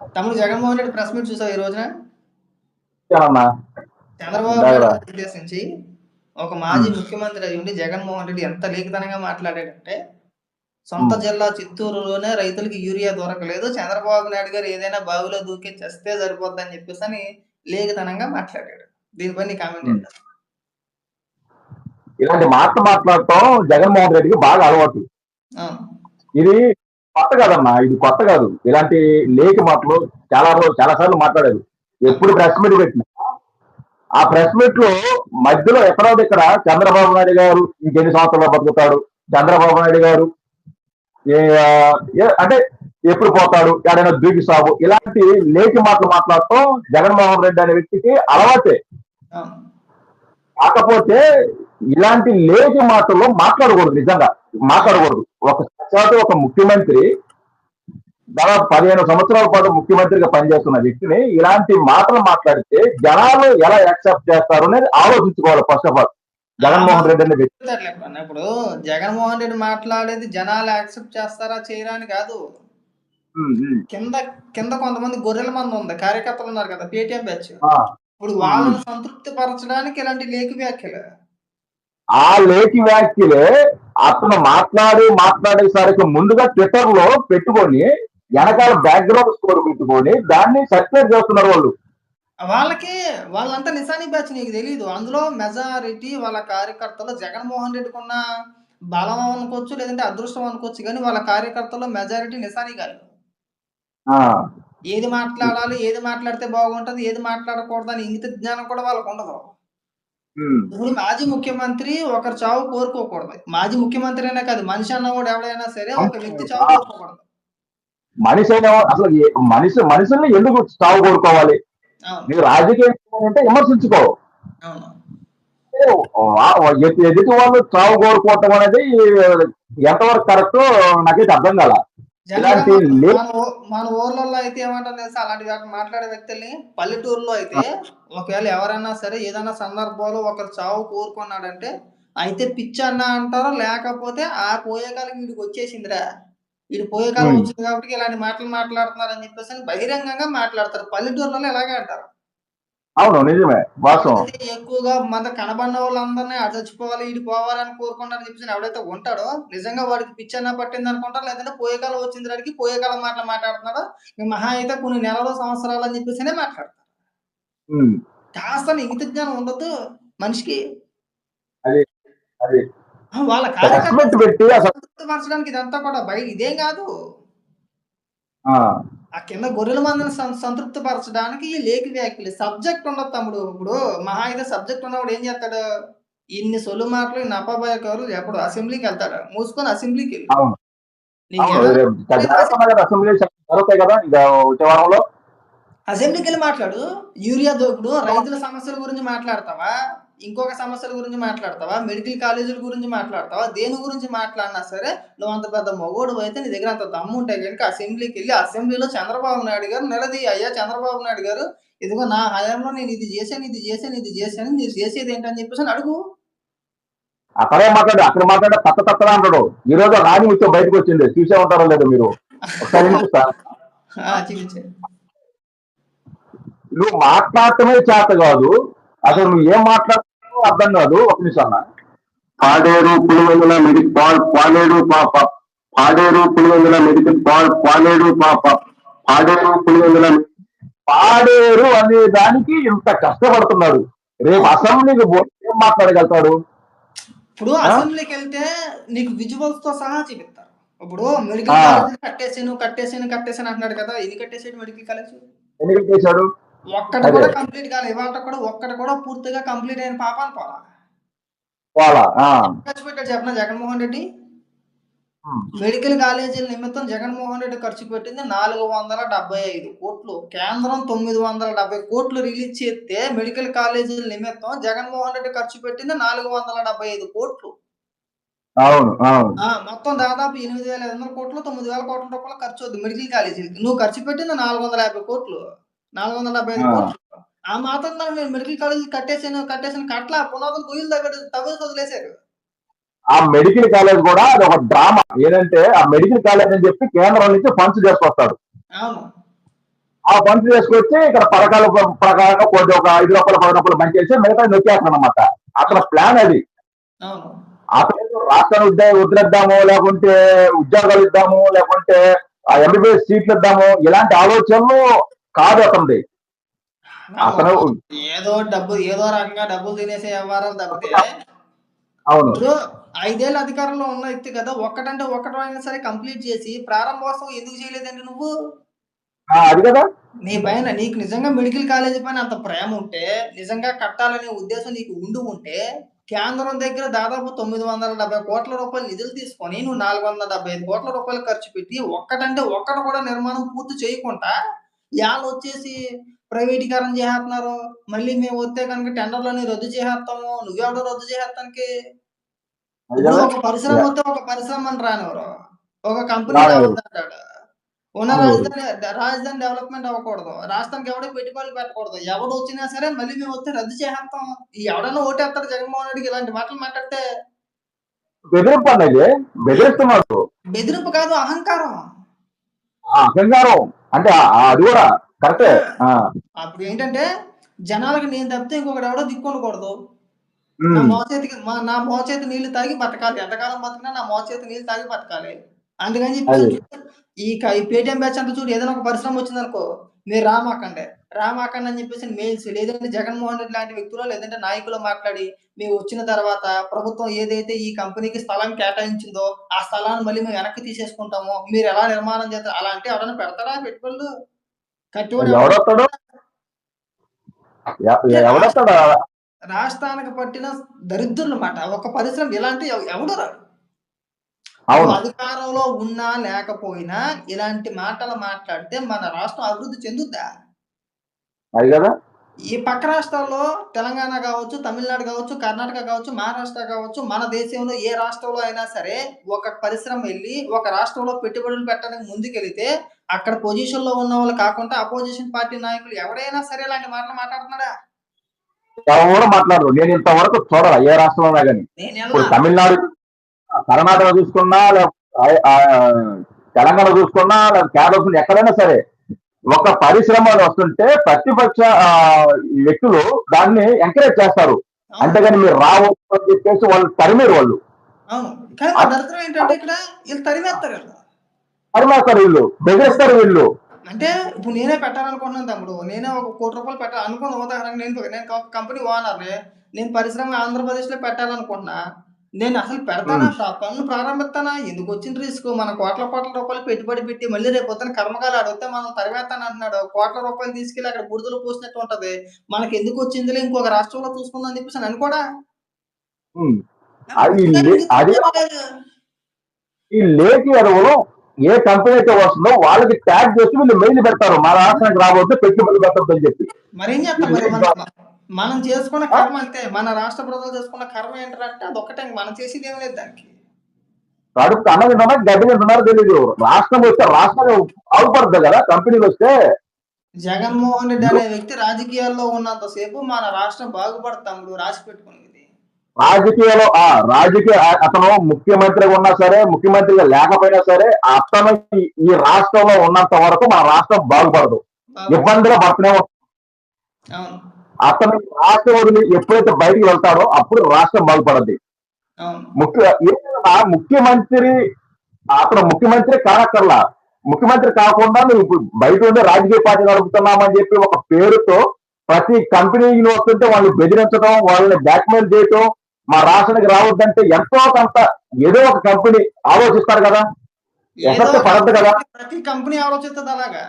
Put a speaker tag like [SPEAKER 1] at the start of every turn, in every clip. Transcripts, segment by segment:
[SPEAKER 1] తమ్ముడు Jaganmohan Reddy press meet చూసావు ఈ రోజున? చంద్రబాబు
[SPEAKER 2] ఇందాక
[SPEAKER 1] నాయుడు ఉద్దేశించి ఒక మాజీ ముఖ్యమంత్రి అయి ఉండి జగన్మోహన్ రెడ్డి ఎంత లేఖితనంగా మాట్లాడాడంటే సొంత. జిల్లా చిత్తూరులోనే రైతులకి యూరియా దొరకలేదు చంద్రబాబు నాయుడు గారు ఏదైనా బావిలో దూకి చస్తే సరిపోద్దని చెప్పేసి అని లేఖితనంగా మాట్లాడాడు. దీనిపై నీ కామెంట్
[SPEAKER 2] ఇలాంటి మాటలు మాట్లాడటం జగన్మోహన్ రెడ్డికి బాగా అలవాటు. ఇది కొత్త కాదన్నా ఇది కొత్త కాదు. ఇలాంటి లేఖ మాటలు చాలా రోజు చాలా సార్లు మాట్లాడారు. ఎప్పుడు ప్రెస్ మీట్ పెట్టినా. ఆ ప్రెస్ మీట్లో మధ్యలో ఎక్కడో ఇక్కడ చంద్రబాబు నాయుడు గారు ఇంకెన్ని సంవత్సరాలు బతుకుతాడు? చంద్రబాబు నాయుడు గారు అంటే ఎప్పుడు పోతాడు? ఎక్కడైనా దూకి సాగు. ఇలాంటి లేఖ మాటలు మాట్లాడటం జగన్మోహన్ రెడ్డి అనే వ్యక్తికి అలవాటే. కాకపోతే ఇలాంటి లేఖ మాటల్లో మాట్లాడకూడదు నిజంగా మాట్లాడకూడదు. ఒక సాక్షాత్తు ఒక ముఖ్యమంత్రి దాదాపు పదిహేను సంవత్సరాల పాటు ముఖ్యమంత్రిగా పనిచేస్తున్న వ్యక్తిని ఇలాంటి మాటలు మాట్లాడితే జనాలు ఎలా యాక్సెప్ట్ చేస్తారు అనేది ఆలోచించుకోవాలి first of all. Jaganmohan Reddy అనే వ్యక్తి.
[SPEAKER 1] ఇప్పుడు. జగన్మోహన్ రెడ్డి మాట్లాడేది జనాలు యాక్సెప్ట్ చేస్తారా చేయరా అని కాదు. కింద కింద కొంతమంది గొర్రెల మంది ఉంది కార్యకర్తలు ఉన్నారు కదా పేటిఎం బ్యాచ్. ఇప్పుడు వాళ్ళని సంతృప్తి పరచడానికి ఇలాంటి లేఖ వ్యాఖ్యలు.
[SPEAKER 2] ఆ లేఖి వ్యాఖ్యలే అతను మాట్లాడి మాట్లాడేసరికి ముందుగా ట్విట్టర్లో పెట్టుకొని వెనకాల బ్యాక్గ్రౌండ్ స్కోర్ పెట్టుకొని దాన్ని సర్క్యులేట్ చేస్తున్నారు వాళ్ళు.
[SPEAKER 1] వాళ్ళకి వాళ్ళంతా నిశాని బ్యాచ్ నీకు తెలియదు అందులో మెజారిటీ వాళ్ళ కార్యకర్తలు జగన్మోహన్ రెడ్డికి ఉన్న బలం అనుకోవచ్చు లేదంటే అదృష్టం అనుకోవచ్చు కానీ వాళ్ళ కార్యకర్తలు మెజారిటీ నిశాని గారు
[SPEAKER 2] ఆ,
[SPEAKER 1] ఏది మాట్లాడాలి ఏది మాట్లాడితే బాగుంటది ఏది మాట్లాడకూడదు అని ఇంగిత జ్ఞానం కూడా వాళ్ళకు ఉండదు. ఇప్పుడు మాజీ ముఖ్యమంత్రి ఒకరి చావు కోరుకోకూడదు. మాజీ ముఖ్యమంత్రి అయినా కాదు మనిషి అన్న కూడా ఎవడైనా సరే ఒక వ్యక్తి చావు కోరుకోకూడదు.
[SPEAKER 2] మనిషి అయిన అసలు ఏ- మనిషి మనుషుల్ని ఎందుకు చావు కోరుకోవాలి?
[SPEAKER 1] అవును.
[SPEAKER 2] నీకు రాజకీయం అంటే విమర్శించుకో.
[SPEAKER 1] అవును.
[SPEAKER 2] వా- వా- ఎదు- ఎదుటి వాళ్ళు చావు కోరుకోవటం అనేది ఎంతవరకు కరెక్ట్ నాకైతే అర్థం కాల.
[SPEAKER 1] మన ఊర్లలో అయితే ఏమంటారు తెలుసా? అలాంటి మాట్లాడే వ్యక్తుల్ని పల్లెటూరులో అయితే ఒకవేళ ఎవరైనా సరే ఏదైనా సందర్భంలో ఒకరు చావు కోరుకున్నాడంటే అయితే పిచ్చి అన్న అంటారు? లేకపోతే ఆ పోయే కాలం వీడికి వచ్చేసిందిరా. వీడు పోయే కాలం. వచ్చింది కాబట్టి ఇలాంటి మాటలు మాట్లాడుతున్నారు అని చెప్పేసి బహిరంగంగా మాట్లాడతారు. పల్లెటూరులలో ఇలాగే అంటారు?
[SPEAKER 2] అవును నిజమే వాస్తవం.
[SPEAKER 1] ఎక్కువగా మన కనబడిన వాళ్ళందరినీ అటు చచ్చిపోవాలి ఇటు పోవాలని కోరుకుంటారని చెప్పేసి ఎవడైతే ఉంటాడో నిజంగా వాడికి పిచ్చి అన్న పట్టింది అనుకుంటారు? లేదంటే పోయే కాలం వచ్చింది వాడికి పోయే కాలం మాటలు మాట్లాడుతున్నాడు? మహా అయితే కొన్ని నెలలు సంవత్సరాలు అని చెప్పేసినే మాట్లాడతారు. కాస్త ఇంగిత జ్ఞానం ఉండదు మనిషికి.
[SPEAKER 2] అది
[SPEAKER 1] వాళ్ళ
[SPEAKER 2] అసలు
[SPEAKER 1] పరచడానికి ఇదంతా కూడా బయట ఇదేం కాదు.
[SPEAKER 2] ఆ,
[SPEAKER 1] కింద గొర్రెల మందిని సంతృప్తి పరచడానికి ఈ లేఖ వ్యాఖ్యలు. సబ్జెక్ట్ ఉండదు తమ్ముడు. ఇప్పుడు మహా అయితే సబ్జెక్ట్ ఉన్నప్పుడు ఏం చేస్తాడు? ఇన్ని సొల్లు మాటలు నపాబాయ కవులు ఎప్పుడు అసెంబ్లీకి వెళ్తాడు. మూసుకొని అసెంబ్లీకి అసెంబ్లీకి వెళ్ళి మాట్లాడు. యూరియా దోకుడు రైతుల సమస్యల గురించి మాట్లాడతావా? ఇంకొక సమస్యల గురించి మాట్లాడతావా? మెడికల్ కాలేజీల గురించి మాట్లాడతావా? దేని గురించి మాట్లాడినా సరే నువ్వు అంత పెద్ద మగోడు అయితే నీ దగ్గర అంత దమ్ము ఉంటే కనుక అసెంబ్లీకి వెళ్ళి అసెంబ్లీలో చంద్రబాబు నాయుడు గారు నిలదీ అయ్యా చంద్రబాబు నాయుడు గారు ఇదిగో నా హయాంలో నేను ఇది చేశాను ఇది చేశాను ఇది చేశాను మీరు చేసేది ఏంటని చెప్పేసి అడుగు.
[SPEAKER 2] అక్కడే మాట్లాడు అక్కడ మాట్లాడే తత్త తత్తగా అంటాడు. ఈ రోజు రాని ముత్యం బయటకు వచ్చింది చూసే ఉంటారో లేదో మీరు? ఒకసారి నువ్వు మాట్లాడటమే చేత కాదు. అసలు నువ్వు ఏం మాట్లాడుతున్నావు అర్థం కాదు ఒక నిమిషం అన్న. పాడేరు పులివెందుల మెడికల్ పాలేరు పాప పాడేరు పులివెందుల మెడికల్ పాల్ పాలేరు పాప పాడేరు పులివెందుల పాడేరు అనే దానికి ఇంత కష్టపడుతున్నాడు. రేపు అసెంబ్లీకి పోతే ఏం మాట్లాడగలుగుతాడు?
[SPEAKER 1] ఇప్పుడు? అసెంబ్లీకి వెళ్తే నీకు విజువల్స్తో సహా చూపిస్తారు. ఇప్పుడు మెడికల్. కాలేజ్ కట్టేసాను కట్టేసాను కట్టేసాను అంటున్నాడు కదా ఎన్ని కట్టేసాడు మెడికల్ కాలేజ్.
[SPEAKER 2] ఎన్నికలు చేశాడు
[SPEAKER 1] ఒక్కటి. కూడా కంప్లీట్ కాలేదు ఇవాళ కూడా ఒక్కటి కూడా పూర్తిగా కంప్లీట్ అయిన పాపాను పోలా. ఖర్చు పెట్టాడు చెప్పిన జగన్మోహన్ రెడ్డి. మెడికల్ కాలేజీల నిమిత్తం జగన్మోహన్ రెడ్డి ఖర్చు పెట్టింది నాలుగు వందల డెబ్బై ఐదు కోట్లు. కేంద్రం తొమ్మిది వందల డెబ్బై కోట్లు రిలీజ్ చేస్తే మెడికల్ కాలేజీల నిమిత్తం జగన్మోహన్ రెడ్డి ఖర్చు పెట్టింది నాలుగు వందల డెబ్బై ఐదు కోట్లు.
[SPEAKER 2] అవును అవును.
[SPEAKER 1] ఆ, మొత్తం దాదాపు ఎనిమిది వేల ఐదు వందల కోట్లు తొమ్మిది వేల కోట్ల రూపాయలు ఖర్చు అవుతుంది మెడికల్ కాలేజీలకి. నువ్వు ఖర్చు పెట్టింది నాలుగు వందల యాభై కోట్లు. నాలుగు వందల డెబ్బై ఐదు
[SPEAKER 2] ఆ.
[SPEAKER 1] కోట్లు. ఆ మాత్రం నేను మెడికల్ కాలేజీ కట్టేసాను కట్టేసాను కట్ల పునాదులు గొయ్యలు దగ్గర తవ్వేసి వదిలేశారు.
[SPEAKER 2] ఆ మెడికల్ కాలేజ్ కూడా అది ఒక డ్రామా. ఏంటంటే ఆ మెడికల్ కాలేజ్ అని చెప్పి కేంద్రం నుంచి ఫండ్స్ చేసుకొస్తాడు
[SPEAKER 1] అవును.
[SPEAKER 2] ఆ ఫండ్స్ తీసుకొచ్చి ఇక్కడ పథకాల ప్రకారంగా కొద్ది ఒక ఐదు రూపాయలు పది రూపాయలు మంచి చేసి మిగతా నొక్కేస్తాను అనమాట అతని ప్లాన్ అది. అతను రాష్ట్రాన్ని ఉద్యోగ వదిలేద్దాము లేకుంటే ఉద్యోగాలు ఇద్దాము లేకుంటే ఆ ఎంబీబీఎస్ సీట్లు ఇద్దాము ఇలాంటి ఆలోచనలు కాదు అతనిది అతను
[SPEAKER 1] ఏదో డబ్బు ఏదో రకంగా డబ్బులు తినేసే వ్యవహారాలు తప్పితే
[SPEAKER 2] అవును.
[SPEAKER 1] ఐదేళ్ళ అధికారంలో ఉన్న వ్యక్తి కదా ఒక్కటంటే ఒక్కటో అయినా సరే కంప్లీట్ చేసి ప్రారంభోత్సవం ఎందుకు చేయలేదండి నువ్వు?
[SPEAKER 2] అది కదా.
[SPEAKER 1] నీ పైన నీకు నిజంగా మెడికల్ కాలేజీ పైన అంత ప్రేమ ఉంటే నిజంగా కట్టాలనే ఉద్దేశం నీకు ఉండి ఉంటే కేంద్రం దగ్గర దాదాపు తొమ్మిది వందల డెబ్బై కోట్ల రూపాయలు నిధులు తీసుకొని నువ్వు నాలుగు వందల డెబ్బై ఐదు కోట్ల రూపాయలు ఖర్చు పెట్టి ఒక్కటంటే ఒక్కటి కూడా నిర్మాణం పూర్తి చేయకుండా యాళ్ళు వచ్చేసి ప్రైవేటీకరణ చేస్తున్నారు. మళ్ళీ మేము వస్తే కనుక టెండర్లని రద్దు చేసేస్తాము నువ్వెవడో రద్దు చేసేస్తానికి
[SPEAKER 2] కదా
[SPEAKER 1] ఒక పరిశ్రమ వస్తే ఒక పరిశ్రమ అని రానివ్వరు ఒక కంపెనీ ఉన్న. రాజధాని రాజధాని డెవలప్మెంట్ అవ్వకూడదు. రాష్ట్రానికి ఎవడో పెట్టుబడులు పెట్టకూడదు. ఎవడు వచ్చినా సరే మళ్ళీ మేము వస్తే రద్దు చేసేస్తాం ఈ ఎవడన్నా ఓటేస్తాడు జగన్మోహన్ రెడ్డికి ఇలాంటి మాటలు మాట్లాడితే?
[SPEAKER 2] బెదిరింపు బెదిరిస్తున్నాడు.
[SPEAKER 1] బెదిరింపు కాదు అహంకారం.
[SPEAKER 2] అహంకారం. అంటే అది కూడా కరెక్టే.
[SPEAKER 1] అప్పుడు ఏంటంటే జనాలకు నేను తప్పితే ఇంకొకటి ఎవడో దిక్కొనకూడదు నా మోచేతికి నా మోచేతి నీళ్ళు తాగి బతకాలి. ఎంతకాలం బతికినా నా మోచేతి నీళ్ళు తాగి బతకాలి. అందుకని చెప్పి ఈ పేటిఎం బ్యాచ్ అంతా చూడు ఏదైనా ఒక పరిశ్రమ వచ్చిందనుకో మీరు రామాకండే. రామాకండి అని చెప్పేసి మెయిల్స్ లేదంటే జగన్మోహన్ రెడ్డి లాంటి వ్యక్తులు లేదంటే నాయకులు మాట్లాడి మేము వచ్చిన తర్వాత ప్రభుత్వం ఏదైతే ఈ కంపెనీకి స్థలం కేటాయించిందో ఆ స్థలాన్ని మళ్ళీ మేము వెనక్కి తీసేసుకుంటామో మీరు ఎలా నిర్మాణం చేస్తారు? అలా అంటే ఎవరైనా పెడతారా పెట్టుబడులు? కట్టుబడి రాష్ట్రానికి పట్టిన దరిద్రులు మాట ఒక పరిశ్రమ ఇలాంటి ఎవ- ఎవడు రాడు.
[SPEAKER 2] అవును.
[SPEAKER 1] అధికారంలో ఉన్నా లేకపోయినా ఇలాంటి మాటలు మాట్లాడితే మన రాష్ట్రం అభివృద్ధి చెందుద్దా?
[SPEAKER 2] అది కదా.
[SPEAKER 1] ఈ పక్క రాష్ట్రాల్లో తెలంగాణ కావచ్చు తమిళనాడు కావచ్చు కర్ణాటక కావచ్చు మహారాష్ట్ర కావచ్చు మన దేశంలో ఏ రాష్ట్రంలో అయినా సరే ఒక పరిశ్రమ వెళ్ళి ఒక రాష్ట్రంలో పెట్టుబడులు పెట్టడానికి ముందుకెళ్తే అక్కడ పొజిషన్లో ఉన్న వాళ్ళు కాకుండా అపోజిషన్ పార్టీ నాయకులు ఎవరైనా సరే ఇలాంటి మాటలు మాట్లాడుతున్నాడా?
[SPEAKER 2] ఎవరు మాట్లాడరు. నేను ఇంతవరకు చూడాల ఏ రాష్ట్రంలో కానీ. ఇప్పుడు తమిళనాడు కర్ణాటక చూసుకున్నా లేకపోతే తెలంగాణ చూసుకున్నా లేదా కేరళ ఎక్కడైనా సరే ఒక పరిశ్రమలు వస్తుంటే ప్రతిపక్ష వ్యక్తులు దాన్ని ఎంకరేజ్ చేస్తారు. అంతేగాని మీరు రావు అని చెప్పేసి వాళ్ళు తరిమేరు వాళ్ళు.
[SPEAKER 1] తరిమేస్తారు వీళ్ళు.
[SPEAKER 2] బెదిరిస్తారు వీళ్ళు.
[SPEAKER 1] అంటే ఇప్పుడు నేనే పెట్టాలనుకుంటున్నాను తమ్ముడు. నేనే ఒక కోటి రూపాయలు పెట్టాలి అనుకున్న ఉదాహరణ నేను నేను కంపెనీ ఓనర్ని నేను పరిశ్రమ ఆంధ్రప్రదేశ్లో పెట్టాలనుకుంటున్నా. నేను అసలు పెడతానా ప్రా- పనులు ప్రారంభిస్తానా? ఎందుకు వచ్చిన రిస్క్? మన కోట్ల కోట్ల రూపాయలు పెట్టుబడి పెట్టి మళ్ళీ రేపు పొద్దున కర్మకాలు అడిగితే మనం తరివేస్తాను అంటున్నాడు. కోట్ల రూపాయలు తీసుకెళ్ళి అక్కడ బురదలు పోసినట్టు ఉంటది. మనకి ఎందుకు వచ్చిందిలే? ఇంకొక రాష్ట్రంలో చూసుకుందాం అని చెప్పేసి అని
[SPEAKER 2] అది ఈ లేఖి ఎరువులు ఏ కంపెనీ అయితే వస్తుందో వాళ్ళకి ట్యాగ్ చేసి వీళ్ళు మెయిల్ పెడతారు. మా రాష్ట్రానికి రాబోతే పెట్టుబడి పెట్టద్దు అని చెప్పి.
[SPEAKER 1] మరేం చేస్తాం మరి మనం చేసుకున్న కర్మ అంతే. మన రాష్ట్ర ప్రజలు చేసుకున్న కర్మ ఏంటంటే అదొక్కటే మనం చేసేది ఏం లేదు దానికి.
[SPEAKER 2] కడుపు తిన్నారా గడ్డి తింటున్నారో తెలియదు రాష్ట్రం వస్తే రాష్ట్రం బాగుపడుతుంది కదా కంపెనీలు వస్తే.
[SPEAKER 1] జగన్మోహన్ రెడ్డి అనే వ్యక్తి రాజకీయాల్లో ఉన్నంతసేపు మన రాష్ట్రం బాగుపడతాము రాసి పెట్టుకునేది.
[SPEAKER 2] రాజకీయాలు ఆ రాజకీయ అతను ముఖ్యమంత్రిగా ఉన్నా సరే ముఖ్యమంత్రిగా లేకపోయినా సరే అతను ఈ- రాష్ట్రంలో ఉన్నంత వరకు మన రాష్ట్రం బాగుపడదు.
[SPEAKER 1] బాగు-
[SPEAKER 2] ఇబ్బందులు పడుతూనే ఉంటాయి.
[SPEAKER 1] అవును.
[SPEAKER 2] అతను రాష్ట్రం వదిలి ఎప్పుడైతే బయటికి వెళ్తాడో అప్పుడు రాష్ట్రం బాగుపడద్ది ముఖ్య ముఖ్యమంత్రి అతను ముఖ్యమంత్రి కానక్కర్లా. ముఖ్యమంత్రి కాకుండా నువ్వు ఇప్పుడు బయట ఉండే రాజకీయ పార్టీ నడుపుతున్నామని చెప్పి ఒక పేరుతో ప్రతి కంపెనీని వస్తుంటే వాళ్ళని బెదిరించడం వాళ్ళని బ్లాక్మెయిల్ చేయటం మా రాష్ట్రానికి రావద్దంటే ఎంతో కొంత ఏదో ఒక కంపెనీ ఆలోచిస్తారు కదా. ఎఫెక్ట్
[SPEAKER 1] ఒక
[SPEAKER 2] పడద్దు కదా.
[SPEAKER 1] ప్రతి కంపెనీ ఆలోచిస్తుంది అలాగా?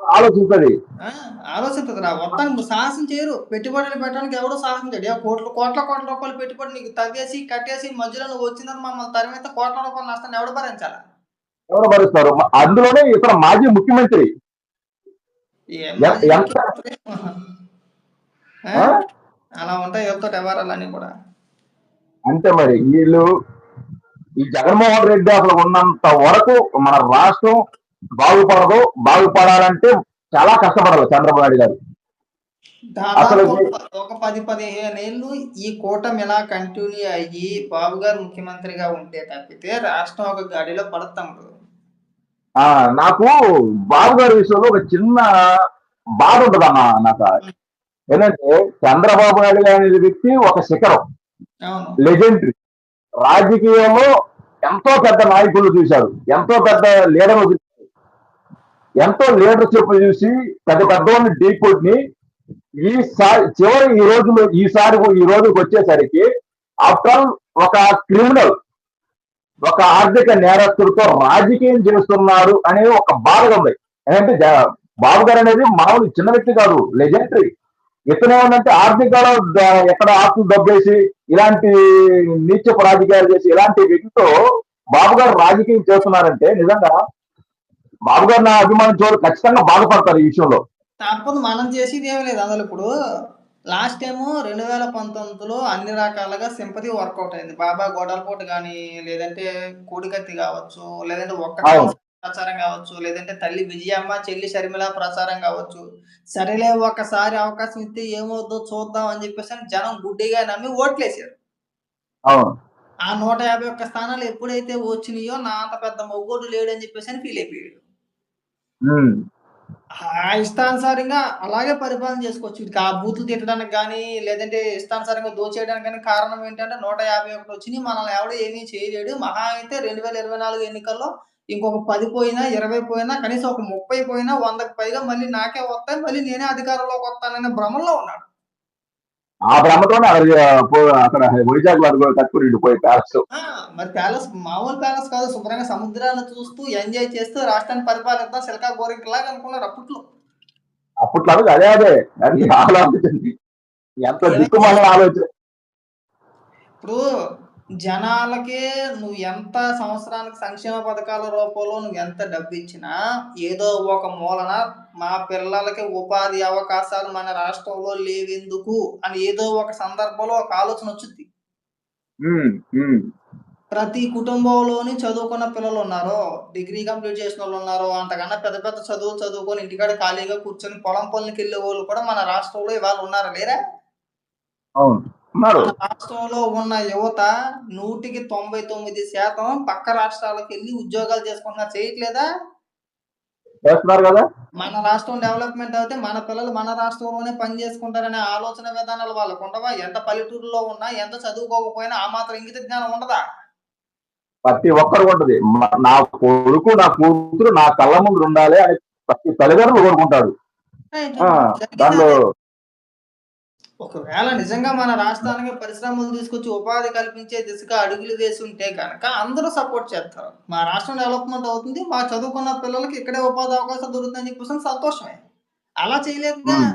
[SPEAKER 2] ఆలోచిస్తుంది
[SPEAKER 1] ఆ, ఆలోచిస్తుంది రా. మొత్తానికి సాహసం చేయరు. పెట్టుబడులు పెట్టడానికి ఎవడో సాహసం చేయడు. కోట్ల కోట్ల కోట్ల రూపాయలు పెట్టుబడి నీకు తగ్గేసి కట్టేసి మధ్యలో నువ్వు వచ్చిందని మమ్మల్ని తరిమితే కోట్ల రూపాయలు నష్టాన్ని ఎవడు భరించాలా?
[SPEAKER 2] ఎవరు భరిస్తారు? అందులోనే ఇతను మాజీ ముఖ్యమంత్రి?
[SPEAKER 1] అలా ఉంటాయి ఎవరితో వ్యవహారాలన్నీ కూడా.
[SPEAKER 2] అంతే మరి వీళ్ళు ఈ జగన్మోహన్ రెడ్డి అసలు ఉన్నంత వరకు మన రాష్ట్రం బాగుపడదు బాగుపడాలంటే చాలా కష్టపడాలి చంద్రబాబు నాయుడు గారు. అసలు
[SPEAKER 1] ఒక- పది పదిహేను ఏళ్ళు ఈ కూటమి ఎలా కంటిన్యూ అయ్యి బాబు గారు ముఖ్యమంత్రిగా ఉంటే తప్పితే రాష్ట్రం ఒక గాడిలో పడతాం
[SPEAKER 2] ఆ, నాకు బాబు గారి విషయంలో ఒక చిన్న బాధ ఉంటదన్న నాకు. ఏంటంటే చంద్రబాబు నాయుడు గారి అనే వ్యక్తి ఒక శిఖరం. లెజెండరీ రాజకీయంలో ఎంతో పెద్ద నాయకులు చూశారు. ఎంతో పెద్ద లీడర్లు ఎంతో లీడర్షిప్ చూసి పెద్ద పెద్ద ని ఈసారి చివరి ఈ రోజులో ఈసారి ఈ రోజుకి వచ్చేసరికి ఆఫ్టర్ ఒక క్రిమినల్ ఒక ఆర్థిక నేరస్తుడితో రాజకీయం చేస్తున్నాడు అనే ఒక బాధ ఉంది. ఏంటంటే బాబు గారు అనేది మామూలు చిన్న వ్యక్తి కాదు లెజెండరీ ఇతనేమంటే ఆర్థికంలో ఆర్థిక ఎక్కడ ఆస్తులు దబ్బేసి ఇలాంటి నీచపు రాజకీయాలు చేసి ఇలాంటి వ్యక్తితో బాబు గారు రాజకీయం చేస్తున్నారంటే నిజంగా బాబు గారు నా అభిమానించే ఖచ్చితంగా బాధపడతారు ఈ విషయంలో.
[SPEAKER 1] తప్పదు మనం చేసేది ఏమీ లేదు. అందులో ఇప్పుడు లాస్ట్ టైం రెండు వేల పంతొమ్మిదిలో అన్ని రకాలుగా సింపతి వర్కౌట్ అయింది. బాబా గొడవలపోటు కానీ లేదంటే కోడికత్తి కావచ్చు లేదంటే ఒక్క. ప్రచారం కావచ్చు లేదంటే తల్లి విజయమ్మ చెల్లి షర్మిల ప్రచారం కావచ్చు. సరేలే ఒకసారి అవకాశం ఇస్తే ఏమవుద్దో చూద్దాం అని చెప్పేసి అని జనం గుడ్డిగా నమ్మి ఓట్లేసారు ఆ నూట యాభై ఒక్క స్థానాలు ఎప్పుడైతే వచ్చినాయో నా అంత పెద్ద మొగ్గోడు చెప్పేసి అని ఫీల్ అయిపోయాడు. ఇష్టానుసారంగా అలాగే పరిపాలన చేసుకోవచ్చు. వీటికి ఆ బూతులు తిట్టడానికి కానీ లేదంటే ఇష్టానుసారంగా దోచేయడానికి కానీ కారణం ఏంటంటే నూట యాభై ఒకటి వచ్చినాయి. మనల్ని ఎవడో ఏమీ చేయలేడు. మహా అయితే రెండు వేల ఇరవై నాలుగు ఎన్నికల్లో ఇంకొక పది పోయినా ఇరవై పోయినా కనీసం ఒక ముప్పై పోయినా వందకు పైగా మళ్ళీ నాకే వస్తాయి. మళ్ళీ నేనే అధికారంలోకి వస్తాననే భ్రమంలో ఉన్నాడు.
[SPEAKER 2] ఆ భ్రమతోనే అక్కడ అక్కడ వైజాగ్లో కట్టుకుని పోయి ప్యాలెస్
[SPEAKER 1] మరి ప్యాలెస్ మామూలు ప్యాలెస్ కాదు శుభ్రంగా సముద్రాన్ని చూస్తూ ఎంజాయ్ చేస్తూ రాష్ట్రాన్ని పరిపాలిద్దాం సిల్కా గోరింకలాగా అనుకున్నారు అప్పట్లో.
[SPEAKER 2] అప్పట్లో అదే అదే. ఎంత దిక్కుమాల ఆలోచన.
[SPEAKER 1] ఇప్పుడు జనాలకి నువ్వు ఎంత సంవత్సరానికి సంక్షేమ పథకాల రూపంలో నువ్వు ఎంత డబ్బు ఇచ్చినా ఏదో ఒక మూలన మా పిల్లలకి ఉపాధి అవకాశాలు మన రాష్ట్రంలో లేవెందుకు అని ఏదో ఒక సందర్భంలో ఒక ఆలోచన వచ్చింది. ప్రతి కుటుంబంలోని చదువుకున్న పిల్లలు ఉన్నారు డిగ్రీ కంప్లీట్ చేసిన వాళ్ళు ఉన్నారు అంతకన్నా పెద్ద పెద్ద చదువులు చదువుకొని ఇంటికాడ ఖాళీగా కూర్చొని పొలం పనులకి వెళ్ళే వాళ్ళు కూడా మన రాష్ట్రంలో ఇవాళ ఉన్నారు లేరా?
[SPEAKER 2] అవును. ఉన్నారు.
[SPEAKER 1] మన రాష్ట్రంలో ఉన్న యువత నూటికి తొంభై తొమ్మిది శాతం పక్క రాష్ట్రాలకు వెళ్ళి ఉద్యోగాలు చేసుకుంటున్నారు. చేయట్లేదా?
[SPEAKER 2] చేస్తున్నారు కదా.
[SPEAKER 1] మన రాష్ట్రం డెవలప్మెంట్ అయితే మన పిల్లలు మన రాష్ట్రంలోనే పని చేసుకుంటారనే ఆలోచన విధానాలు వాళ్ళకు ఉండవా? ఎంత పల్లెటూరులో ఉన్నా ఎంత చదువుకోకపోయినా ఆ మాత్రం ఇంగిత జ్ఞానం ఉండదా?
[SPEAKER 2] ప్రతి ఒక్కరు ఉంటది. నా కొడుకు నా కూతురు నా కళ్ళ ముందు ఉండాలి అని ప్రతి తల్లిదండ్రులు కోరుకుంటాడు దానిలో
[SPEAKER 1] ఒకవేళ నిజంగా మన రాష్ట్రానికి పరిశ్రమలు తీసుకొచ్చి ఉపాధి కల్పించే దిశగా అడుగులు వేసి ఉంటే కనుక అందరూ సపోర్ట్ చేస్తారు. మా రాష్ట్రం డెవలప్మెంట్ అవుతుంది మా చదువుకున్న పిల్లలకి ఇక్కడే ఉపాధి అవకాశం దొరుకుతుందని చెప్పేసి సంతోషమే. అలా చేయలేదుగా
[SPEAKER 2] ఉమ్.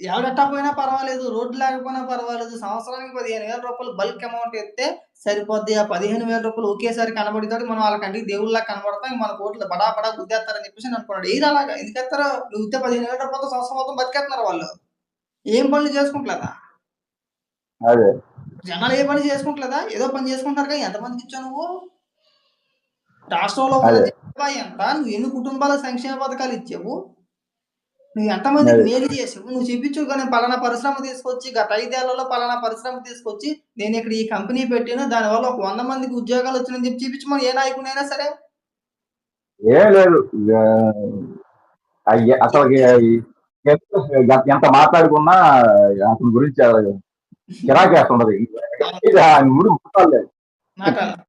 [SPEAKER 1] ఎవడెట్టా పోయినా పర్వాలేదు రోడ్డు లేకపోయినా పర్వాలేదు సంవత్సరానికి పదిహేను వేల రూపాయలు బల్క్ అమౌంట్ ఎత్తే సరిపోద్ది. ఆ పదిహేను వేల రూపాయలు ఒకేసారి కనబడితే మనం వాళ్ళ కంటికి దేవుళ్ళ కనబడతాం మన కోట్లు బడా బడా గుద్దేస్తారని చెప్పేసి నేను అనుకున్నాడు. ఏ అలాగా? ఎందుకు ఎత్తారో? నువ్వు ఇస్తే పదిహేను వేల రూపాయలతో సంవత్సరం మొత్తం బతికేస్తున్నారు వాళ్ళు. ఏం పనులు చేసుకుంటలేదా?
[SPEAKER 2] అదే.
[SPEAKER 1] జనాలు ఏ పని చేసుకుంటలేదా? ఏదో పని చేసుకుంటారు కదా ఎంతమందికి ఇచ్చావు నువ్వు? రాష్ట్రంలో ఎంత? నువ్వు ఎన్ని కుటుంబాలకు సంక్షేమ పథకాలు ఇచ్చావు? నువ్వు ఎంతమందికి. మేలు చేసావు? నువ్వు చెప్పించు కానీ పలానా పరిశ్రమ తీసుకొచ్చి గత ఐదేళ్ళలో పలానా పరిశ్రమ తీసుకొచ్చి నేను ఇక్కడ ఈ కంపెనీ పెట్టాను దానివల్ల ఒక వంద మందికి ఉద్యోగాలు వచ్చినాయని చెప్పి చూపించమని ఏ నాయకుడైనా సరే?
[SPEAKER 2] ఏం లేదు. అసలుకి ఎంత- మాట్లాడుకున్నా అతని గురించి ఆయన గురించి మాట్లాడలేదు.
[SPEAKER 1] మాట్లాడాలి